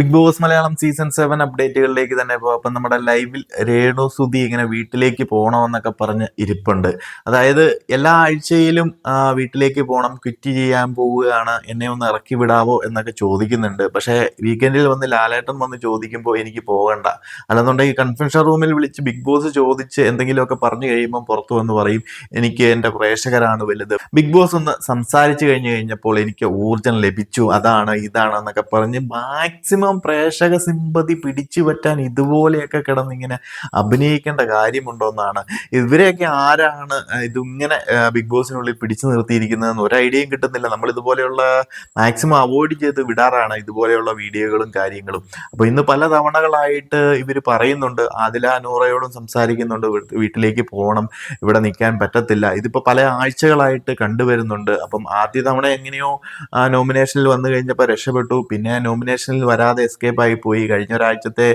Bigg Boss Malayalam season seven അപ്ഡേറ്റുകളിലേക്ക് തന്നെ പോകാം അപ്പം നമ്മുടെ ലൈവിൽ രേണു സുധി ഇങ്ങനെ വീട്ടിലേക്ക് പോകണമെന്നൊക്കെ പറഞ്ഞ് ഇരിപ്പുണ്ട്. അതായത് എല്ലാ ആഴ്ചയിലും വീട്ടിലേക്ക് പോകണം ക്വിറ്റ് ചെയ്യാൻ പോവുകയാണ് എന്നെ ഒന്ന് ഇറക്കി വിടാവോ എന്നൊക്കെ ചോദിക്കുന്നുണ്ട്. പക്ഷേ വീക്കെൻഡിൽ വന്ന് ലാലേട്ടൻ വന്ന് ചോദിക്കുമ്പോൾ എനിക്ക് പോകണ്ട. അല്ലെന്നുണ്ടെങ്കിൽ കൺഫെൻഷൻ റൂമിൽ വിളിച്ച് ബിഗ് ബോസ് ചോദിച്ച് എന്തെങ്കിലുമൊക്കെ പറഞ്ഞു കഴിയുമ്പോൾ പുറത്തു വന്ന് പറയും എനിക്ക് എന്റെ പ്രേക്ഷകരാണ് വലുത്. ബിഗ് ബോസ് ഒന്ന് സംസാരിച്ചു കഴിഞ്ഞു കഴിഞ്ഞപ്പോൾ എനിക്ക് ഊർജം ലഭിച്ചു. അതാണ് ഇതാണ് എന്നൊക്കെ പറഞ്ഞ് മാക്സിമം പ്രേക്ഷക സിമ്പതി പിടിച്ചു പറ്റാൻ ഇതുപോലെയൊക്കെ കിടന്നിങ്ങനെ അഭിനയിക്കേണ്ട കാര്യമുണ്ടോ എന്നാണ് ഇവരെയൊക്കെ ആരാണ് ഇതിങ്ങനെ ബിഗ് ബോസിനുള്ളിൽ പിടിച്ചു നിർത്തിയിരിക്കുന്നതെന്ന് ഒരു ഐഡിയയും കിട്ടുന്നില്ല. നമ്മൾ ഇതുപോലെയുള്ള മാക്സിമം അവോയ്ഡ് ചെയ്ത് വിടാറാണ് ഇതുപോലെയുള്ള വീഡിയോകളും കാര്യങ്ങളും. അപ്പോൾ ഇന്ന് പല തവണകളായിട്ട് ഇവർ പറയുന്നുണ്ട് ആദില നൂറയോടും സംസാരിക്കുന്നുണ്ട് വീട്ടിലേക്ക് പോകണം ഇവിടെ നിൽക്കാൻ പറ്റത്തില്ല. ഇതിപ്പോൾ പല ആഴ്ചകളായിട്ട് കണ്ടുവരുന്നുണ്ട്. അപ്പം ആദ്യ തവണ എങ്ങനെയോ നോമിനേഷനിൽ വന്നു കഴിഞ്ഞപ്പോൾ രക്ഷപ്പെട്ടു. പിന്നെ നോമിനേഷനിൽ വരാതെ എസ്കേപ്പ് ആയി പോയി. കഴിഞ്ഞ ഒരാഴ്ചത്തെ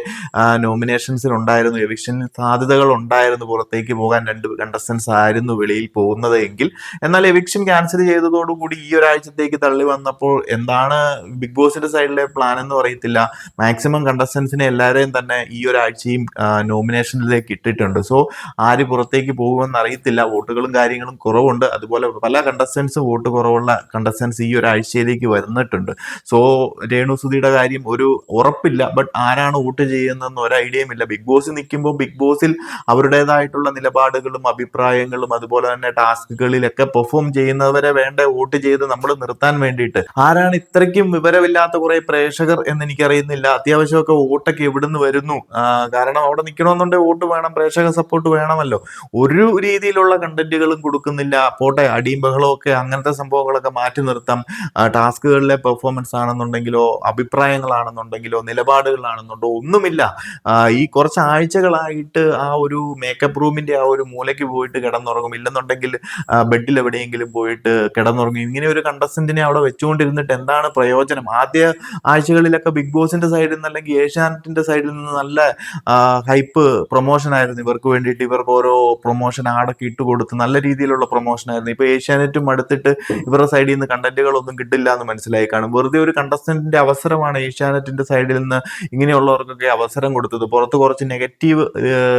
നോമിനേഷൻസിൽ ഉണ്ടായിരുന്നു. എവിക്ഷൻ സാധ്യതകൾ ഉണ്ടായിരുന്നു. പുറത്തേക്ക് പോകാൻ രണ്ട് കണ്ടസ്റ്റൻസ് ആയിരുന്നു വെളിയിൽ പോകുന്നത് എങ്കിൽ. എന്നാൽ എവിക്ഷൻ ക്യാൻസൽ ചെയ്തതോടുകൂടി ഈ ഒരാഴ്ചത്തേക്ക് തള്ളി വന്നപ്പോൾ എന്താണ് ബിഗ് ബോസിന്റെ സൈഡിലെ പ്ലാൻ എന്ന് പറയത്തില്ല മാക്സിമം കണ്ടസ്റ്റൻസിനെ എല്ലാവരെയും തന്നെ ഈ ഒരാഴ്ചയും നോമിനേഷനിലേക്ക് ഇട്ടിട്ടുണ്ട്. സോ ആര് പുറത്തേക്ക് പോകുമെന്ന് അറിയത്തില്ല. വോട്ടുകളും കാര്യങ്ങളും കുറവുണ്ട്. അതുപോലെ പല കണ്ടസ്റ്റൻസും വോട്ട് കുറവുള്ള കണ്ടസ്റ്റൻസ് ഈ ഒരാഴ്ചയിലേക്ക് വരുന്നിട്ടുണ്ട്. സോ രേണു സുധിയുടെ കാര്യം ഒരു ഉറപ്പില്ല. ബട്ട് ആരാണ് വോട്ട് ചെയ്യുന്നതെന്ന് ഒരു ഐഡിയയും ഇല്ല ബിഗ് ബോസ് നിൽക്കുമ്പോൾ ബിഗ് ബോസിൽ അവരുടേതായിട്ടുള്ള നിലപാടുകളും അഭിപ്രായങ്ങളും അതുപോലെ തന്നെ ടാസ്കുകളിലൊക്കെ പെർഫോം ചെയ്യുന്നവരെ വേണ്ട വോട്ട് ചെയ്ത് നമ്മൾ നിർത്താൻ വേണ്ടിയിട്ട്. ആരാണ് ഇത്രയ്ക്കും വിവരമില്ലാത്ത കുറെ പ്രേക്ഷകർ എന്ന് എനിക്കറിയുന്നില്ല. അത്യാവശ്യമൊക്കെ വോട്ടൊക്കെ എവിടുന്ന് വരുന്നു? കാരണം അവിടെ നിൽക്കണമെന്നുണ്ടെങ്കിൽ വോട്ട് വേണം പ്രേക്ഷക സപ്പോർട്ട് വേണമല്ലോ. ഒരു രീതിയിലുള്ള കണ്ടന്റുകളും കൊടുക്കുന്നില്ല. പോട്ടെ അടിയും ബഹളവും ഒക്കെ അങ്ങനത്തെ സംഭവങ്ങളൊക്കെ മാറ്റി നിർത്താം. ടാസ്കുകളിലെ പെർഫോമൻസ് ആണെന്നുണ്ടെങ്കിലോ അഭിപ്രായങ്ങളാണെന്നുണ്ടെങ്കിലോ നിലപാടുകളാണെന്നുണ്ടോ ഒന്നുമില്ല. ഈ കുറച്ച് ആഴ്ചകളായിട്ട് ആ ഒരു മേക്കപ്പ് റൂമിന്റെ ആ ഒരു മൂലയ്ക്ക് പോയിട്ട് കിടന്നുറങ്ങും. ഇല്ലെന്നുണ്ടെങ്കിൽ ബെഡിൽ എവിടെയെങ്കിലും പോയിട്ട് കിടന്നുറങ്ങും. ഇങ്ങനെ ഒരു കണ്ടസ്റ്റന്റിനെ അവിടെ വെച്ചുകൊണ്ടിരുന്നിട്ട് എന്താണ് പ്രയോജനം? ആദ്യ ആഴ്ചകളിലൊക്കെ ബിഗ് ബോസിന്റെ സൈഡിൽ നിന്ന് അല്ലെങ്കിൽ ഏഷ്യാനെറ്റിന്റെ സൈഡിൽ നിന്ന് നല്ല ഹൈപ്പ് പ്രൊമോഷൻ ആയിരുന്നു. ഇവർക്ക് വേണ്ടിയിട്ട് ഇവർക്ക് ഓരോ പ്രൊമോഷൻ ആടൊക്കെ ഇട്ട് കൊടുത്ത് നല്ല രീതിയിലുള്ള പ്രൊമോഷൻ ആയിരുന്നു. ഇപ്പൊ ഏഷ്യാനെറ്റും അടുത്തിട്ട് ഇവരുടെ സൈഡിൽ നിന്ന് കണ്ടന്റുകളൊന്നും കിട്ടില്ല എന്ന് മനസ്സിലായി കാണും. വെറുതെ ഒരു കണ്ടസ്റ്റന്റിന്റെ അവസരമാണ് ഏഷ്യാനെറ്റിന്റെ സൈഡിൽ നിന്ന് ഇങ്ങനെയുള്ളവർക്കൊക്കെ അവസരം കൊടുത്തത്. പുറത്ത് കുറച്ച് നെഗറ്റീവ്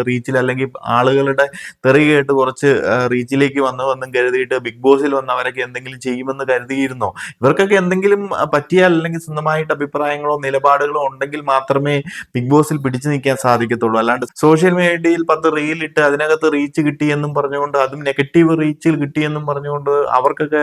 റീച്ചിൽ അല്ലെങ്കിൽ ആളുകളുടെ തെറി കേട്ട് കുറച്ച് റീച്ചിലേക്ക് വന്നു വന്നും കരുതിയിട്ട് ബിഗ് ബോസിൽ വന്ന് അവരൊക്കെ എന്തെങ്കിലും ചെയ്യുമെന്ന് കരുതിയിരുന്നോ? ഇവർക്കൊക്കെ എന്തെങ്കിലും പറ്റിയാൽ അല്ലെങ്കിൽ സ്വന്തമായിട്ട് അഭിപ്രായങ്ങളോ നിലപാടുകളോ ഉണ്ടെങ്കിൽ മാത്രമേ ബിഗ് ബോസിൽ പിടിച്ചു നിൽക്കാൻ സാധിക്കത്തുള്ളൂ. അല്ലാണ്ട് സോഷ്യൽ മീഡിയയിൽ പത്ത് ഇട്ട് അതിനകത്ത് റീച്ച് കിട്ടിയെന്നും പറഞ്ഞുകൊണ്ട് അതും നെഗറ്റീവ് റീച്ചിൽ കിട്ടിയെന്നും പറഞ്ഞുകൊണ്ട് അവർക്കൊക്കെ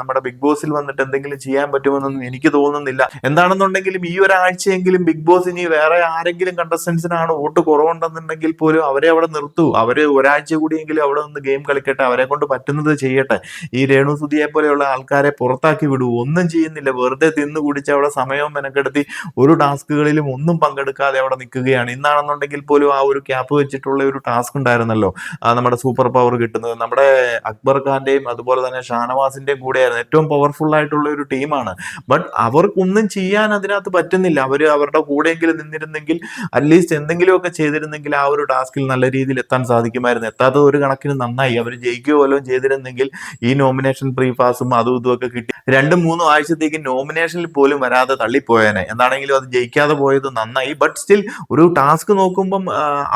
നമ്മുടെ ബിഗ് ബോസിൽ വന്നിട്ട് എന്തെങ്കിലും ചെയ്യാൻ പറ്റുമെന്നൊന്നും എനിക്ക് തോന്നുന്നില്ല. എന്താണെന്നുണ്ടെങ്കിലും ഈ ഒരാഴ്ചയെങ്കിലും ബിഗ് ബോസ് ഇനി വേറെ ആരെങ്കിലും കണ്ടസ്റ്റൻസിനാണ് വോട്ട് കുറവുണ്ടെന്നുണ്ടെങ്കിൽ പോലും അവരെ അവിടെ നിർത്തൂ. അവർ ഒരാഴ്ച കൂടിയെങ്കിലും അവിടെ നിന്ന് ഗെയിം കളിക്കട്ടെ. അവരെ കൊണ്ട് പറ്റുന്നത് ചെയ്യട്ടെ. ഈ രേണു സുധിയെ പോലെയുള്ള ആൾക്കാരെ പുറത്താക്കി വിടൂ. ഒന്നും ചെയ്യുന്നില്ല. വെറുതെ തിന്നു കുടിച്ച് അവിടെ സമയവും മെനക്കെടുത്തി ഒരു ടാസ്കുകളിലും ഒന്നും പങ്കെടുക്കാതെ അവിടെ നിൽക്കുകയാണ്. ഇന്നാണെന്നുണ്ടെങ്കിൽ പോലും ആ ഒരു ക്യാപ്പ് വെച്ചിട്ടുള്ള ഒരു ടാസ്ക് ഉണ്ടായിരുന്നല്ലോ. നമ്മുടെ സൂപ്പർ പവർ കിട്ടുന്നത്. നമ്മുടെ അക്ബർ ഖാന്റെയും അതുപോലെ തന്നെ ഷാനവാസിന്റെയും കൂടെയായിരുന്നു. ഏറ്റവും പവർഫുൾ ആയിട്ടുള്ള ഒരു ടീമാണ് ബട്ട് അവർക്കൊന്നും ചെയ്യാൻ അതിനകത്ത് പറ്റുന്നില്ല അവർ അവരുടെ കൂടെയെങ്കിലും നിന്നിരുന്നെങ്കിൽ അറ്റ്ലീസ്റ്റ് എന്തെങ്കിലുമൊക്കെ ചെയ്തിരുന്നെങ്കിൽ ആ ഒരു ടാസ്കിൽ നല്ല രീതിയിൽ എത്താൻ സാധിക്കുമായിരുന്നു. എത്താത്തത് ഒരു കണക്കിന് നന്നായി. അവർ ജയിക്കുകയോ വല്ലതും ചെയ്തിരുന്നെങ്കിൽ ഈ നോമിനേഷൻ പ്രീ പാസും അതും ഇതും ഒക്കെ കിട്ടി. രണ്ടും മൂന്നും ആഴ്ചത്തേക്ക് നോമിനേഷനിൽ പോലും വരാതെ തള്ളിപ്പോയേനെ. എന്താണെങ്കിലും അത് ജയിക്കാതെ പോയത് നന്നായി. ബട്ട് സ്റ്റിൽ ഒരു ടാസ്ക് നോക്കുമ്പം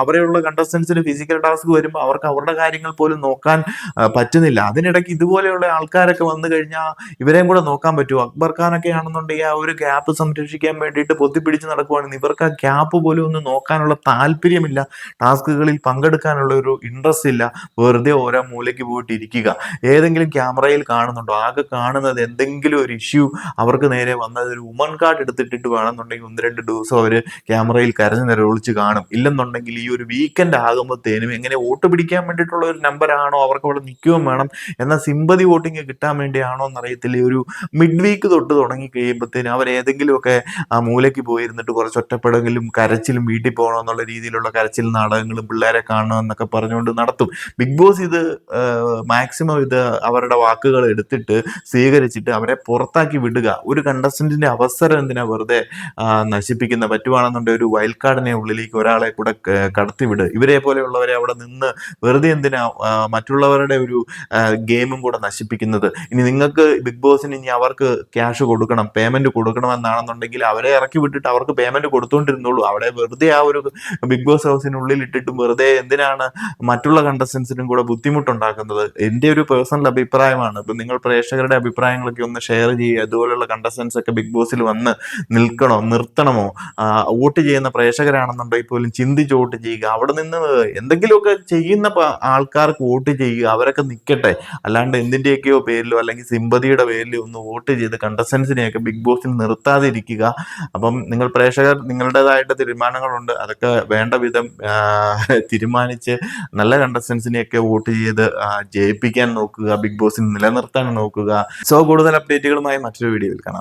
അവരെയുള്ള കണ്ടസ്റ്റൻസിന് ഫിസിക്കൽ ടാസ്ക് വരുമ്പോൾ അവർക്ക് അവരുടെ കാര്യങ്ങൾ പോലും നോക്കാൻ പറ്റുന്നില്ല. അതിനിടയ്ക്ക് ഇതുപോലെയുള്ള ആൾക്കാരൊക്കെ വന്നു കഴിഞ്ഞാൽ ഇവരെയും കൂടെ നോക്കാൻ പറ്റുമോ? അക്ബർ ഖാനൊക്കെ ആണെന്നുണ്ടെങ്കിൽ ആ ഒരു ഗ്യാപ്പ് സംരക്ഷിക്കാൻ വേണ്ടിയിട്ട് പൊത്തിപ്പിടിച്ച് നടക്കുവാണെങ്കിൽ ഇവർക്ക് ആ ഗ്യാപ്പ് പോലും ഒന്ന് നോക്കാനുള്ള താല്പര്യമില്ല. ടാസ്കുകളിൽ പങ്കെടുക്കാനുള്ള ഒരു ഇൻട്രസ്റ്റ് ഇല്ല. വെറുതെ ഓരോ മൂലയ്ക്ക് പോയിട്ട് ഇരിക്കുക. ഏതെങ്കിലും ക്യാമറയിൽ കാണുന്നുണ്ടോ? ആകെ കാണുന്നത് എന്തെങ്കിലും ഒരു ഇഷ്യൂ അവർക്ക് നേരെ വന്നത് ഒരു ഉമൺ കാർഡ് എടുത്തിട്ടിട്ട് വേണമെന്നുണ്ടെങ്കിൽ ഒന്ന് രണ്ട് ദിവസം അവർ ക്യാമറയിൽ കരഞ്ഞു നേരെ ഒളിച്ച് കാണും. ഇല്ലെന്നുണ്ടെങ്കിൽ ഈ ഒരു വീക്കെൻഡ് ആകുമ്പോഴത്തേനും എങ്ങനെ വോട്ട് പിടിക്കാൻ വേണ്ടിയിട്ടുള്ള ഒരു നമ്പറാണോ അവർക്ക് അവിടെ നിൽക്കുകയും വേണം. എന്നാൽ സിമ്പതി വോട്ടിങ് കിട്ടാൻ വേണ്ടിയാണോ എന്നറിയത്തില്ല. ഒരു മിഡ് വീക്ക് തൊട്ട് തുടങ്ങി കഴിയുമ്പോഴത്തേനും അവർ ഏതെങ്കിലുമൊക്കെ മൂലയ്ക്ക് പോയിരുന്നിട്ട് കുറച്ച് ഒറ്റപ്പെടെങ്കിലും കരച്ചിലും വീട്ടിൽ പോകണം എന്നുള്ള രീതിയിലുള്ള കരച്ചിൽ നാടകങ്ങളും പിള്ളേരെ കാണണം എന്നൊക്കെ പറഞ്ഞുകൊണ്ട് നടത്തും. ബിഗ് ബോസ് ഇത് മാക്സിമം ഇത് അവരുടെ വാക്കുകൾ എടുത്തിട്ട് സ്വീകരിച്ചിട്ട് അവരെ പുറത്താക്കി വിടുക. ഒരു കണ്ടസ്റ്റന്റിന്റെ അവസരം എന്തിനാ വെറുതെ നശിപ്പിക്കുന്ന പറ്റുവാണെന്നുണ്ടെങ്കിൽ ഒരു വൈൽഡ് കാർഡിനെ ഉള്ളിലേക്ക് ഒരാളെ കൂടെ കടത്തിവിട് ഇവരെ പോലെയുള്ളവരെ അവിടെ നിന്ന് വെറുതെ എന്തിനാ മറ്റുള്ളവരുടെ ഒരു ഗെയിമും കൂടെ നശിപ്പിക്കുന്നത്? ഇനി നിങ്ങൾക്ക് ബിഗ് ബോസിന് ഇനി അവർക്ക് ക്യാഷ് കൊടുക്കണം പേയ്മെന്റ് കൊടുക്കണം എന്നാണെന്നുണ്ടെങ്കിൽ അവരെ ഇറക്കി വിട്ടിട്ട് അവർക്ക് പേയ്മെന്റ് കൊടുത്തോണ്ടിരുന്നുള്ളൂ അവിടെ വെറുതെ ആ ഒരു ബിഗ് ബോസ് ഹൗസിനുള്ളിൽ ഇട്ടിട്ടും വെറുതെ എന്തിനാണ് മറ്റുള്ള കണ്ടസ്റ്റൻസിനും കൂടെ ബുദ്ധിമുട്ടുണ്ടാക്കുന്നത്? എന്റെ ഒരു പേഴ്സണൽ അഭിപ്രായമാണ്. ഇപ്പം നിങ്ങൾ പ്രേക്ഷകരുടെ അഭിപ്രായങ്ങളൊക്കെ ഒന്ന് ഷെയർ ചെയ്യുക. അതുപോലുള്ള കണ്ടസ്റ്റൻസ് ഒക്കെ ബിഗ് ബോസിൽ വന്ന് നിൽക്കണോ നിർത്തണമോ? വോട്ട് ചെയ്യുന്ന പ്രേക്ഷകരാണെന്നുണ്ടെങ്കിൽ പോലും ചിന്തിച്ച് വോട്ട് ചെയ്യുക. അവിടെ നിന്ന് എന്തെങ്കിലുമൊക്കെ ചെയ്യുന്ന ആൾക്കാർക്ക് വോട്ട് ചെയ്യുക. അവരൊക്കെ നിൽക്കട്ടെ അല്ലാണ്ട് എന്തിന്റെയൊക്കെയോ പേരിലോ അല്ലെങ്കിൽ സിമ്പതിയുടെ പേരിലോ ഒന്ന് വോട്ട് ചെയ്ത് കണ്ടസ്റ്റൻസിനെയൊക്കെ ബിഗ് ബോസിൽ നിർത്താതിരിക്കുക. അപ്പം നിങ്ങൾ പ്രേക്ഷകർ നിങ്ങളുടേതായിട്ട് തീരുമാനങ്ങളുണ്ട്. അതൊക്കെ വേണ്ട വിധം തീരുമാനിച്ച് നല്ല കണ്ടസ്റ്റൻസിനെയൊക്കെ വോട്ട് ചെയ്ത് ജയിപ്പിക്കാൻ നോക്കുക ബിഗ് ബോസിൽ നിലനിർത്താൻ നോക്കുക. സോ കൂടുതൽ അപ്ഡേറ്റുകളുമായി മറ്റൊരു വീഡിയോയിൽ കാണാം.